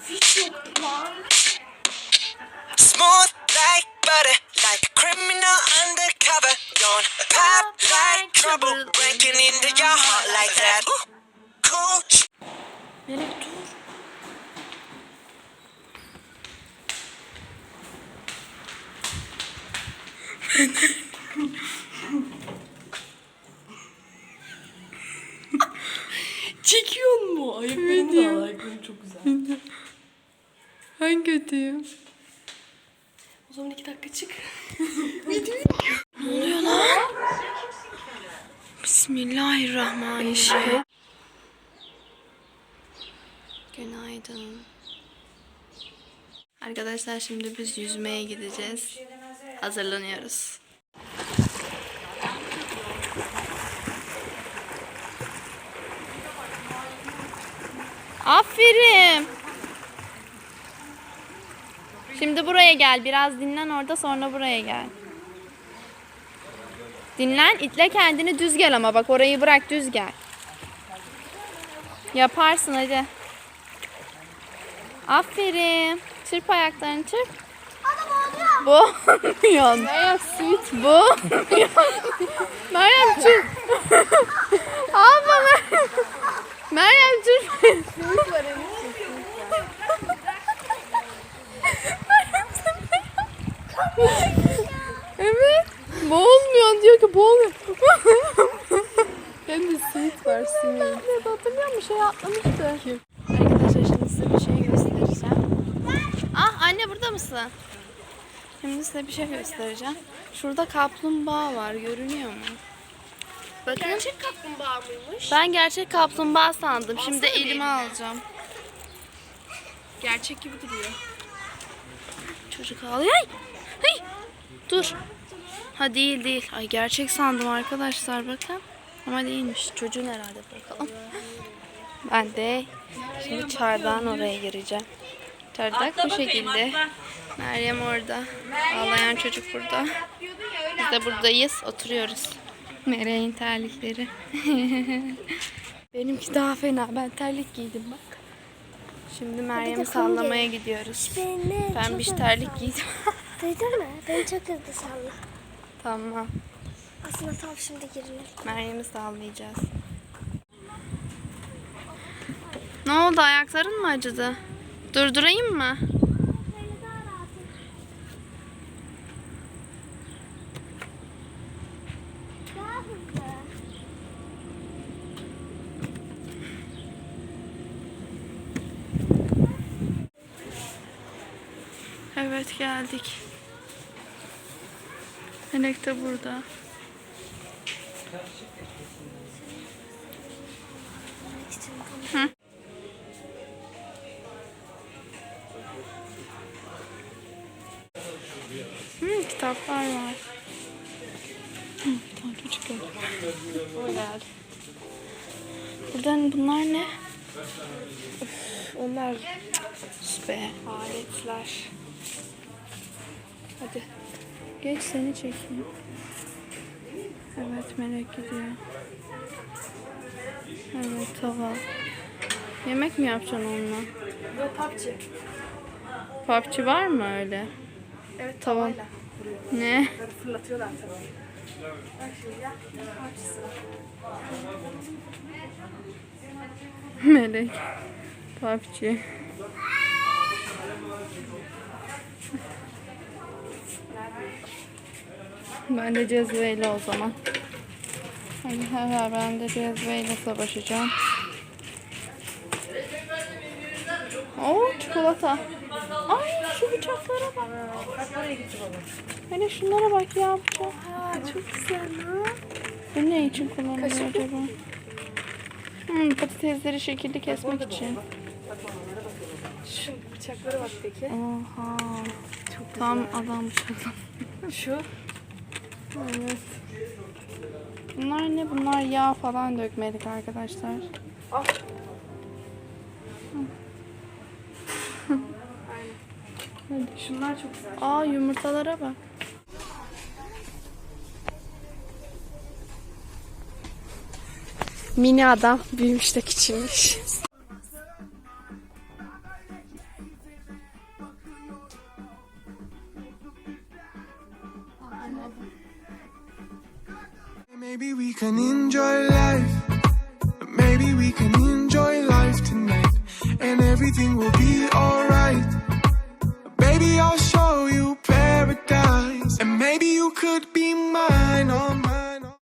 Smooth like butter, like a criminal undercover. Don't pop like trouble, breaking into your heart like that. Cool. Ben kötüyüm. O zaman iki dakika çık. Bismillahirrahmanirrahim. Günaydın. Arkadaşlar şimdi biz yüzmeye gideceğiz. Hazırlanıyoruz. Aferin. Şimdi buraya gel. Biraz dinlen orada sonra buraya gel. Dinlen, itle kendini düz gel ama bak orayı bırak düz gel. Yaparsın hadi. Aferin. Çırp ayaklarını çırp. Boğmuyor. Meryem sweet. Boğmuyor. Meryem çırp. Abla Meryem. Meryem Evet. Boğulmuyor diyor ki boğuluyor. Hem de sweet var sinir. Evet hatırlıyor musun? Şey atlamıştı. Arkadaşlar şimdi size bir şey göstereceğim. Ah anne burada mısın? Şimdi size bir şey göstereceğim. Şurada kaplumbağa var. Görünüyor mu? Bakın. Gerçek kaplumbağa mıymış? Ben gerçek kaplumbağa sandım. Şimdi elime alacağım. Gerçek gibi duruyor. Çocuk ağlıyor. Ay! Dur. Ha değil değil. Ay gerçek sandım arkadaşlar bakın. Ama değilmiş. Çocuğun herhalde bakalım. Ben de şimdi çardan oraya gireceğim. Çardak bu şekilde. Meryem orada. Ağlayan çocuk burada. Biz de buradayız. Oturuyoruz. Meryem'in terlikleri. Benimki daha fena. Ben terlik giydim bak. Şimdi Meryem'i sallamaya gidiyoruz. Ben bir terlik giydim. Duydun mu? Beni çok hızlı salla. tamam. Aslında tam şimdi girilir. Meryem'i sallayacağız. Ne oldu? Ayakların mı acıdı? Durdurayım mı? Evet geldik. Melek de burada. Hı. Hı, kitaplar var. Hı. O geldi. Buradan bunlar ne? Onlar Sus be. Aletler. Hadi. Geç seni çekeyim. Evet melek gidiyor. Evet tava. Yemek mi yapacaksın onunla? ve PUBG. PUBG var mı öyle? Evet tavayla. Ne? Böyle fırlatıyorlar. PUBG'si. melek. PUBG. Ben de cezveyle o zaman. Hadi hemen ben de cezveyle savaşacağım. Oo çikolata. Ay şu bıçaklara bak. Gitti baba. Hani şunlara bak ya bıçak. Çok güzel lan. Bu ne için kullanılıyor Kaşık. acaba? Hmm, patatesleri şekilli kesmek için. Şu bıçaklara bak peki. Oha. Çok Tam adam bıçaklı. Şu. Bunlar ne? Bunlar yağ falan dökmedik arkadaşlar. Hadi. Şunlar çok güzel. Aa yumurtalara bak. Mini adam büyümüş de küçülmüş. Maybe we can enjoy life. Maybe we can enjoy life tonight. And everything will be alright.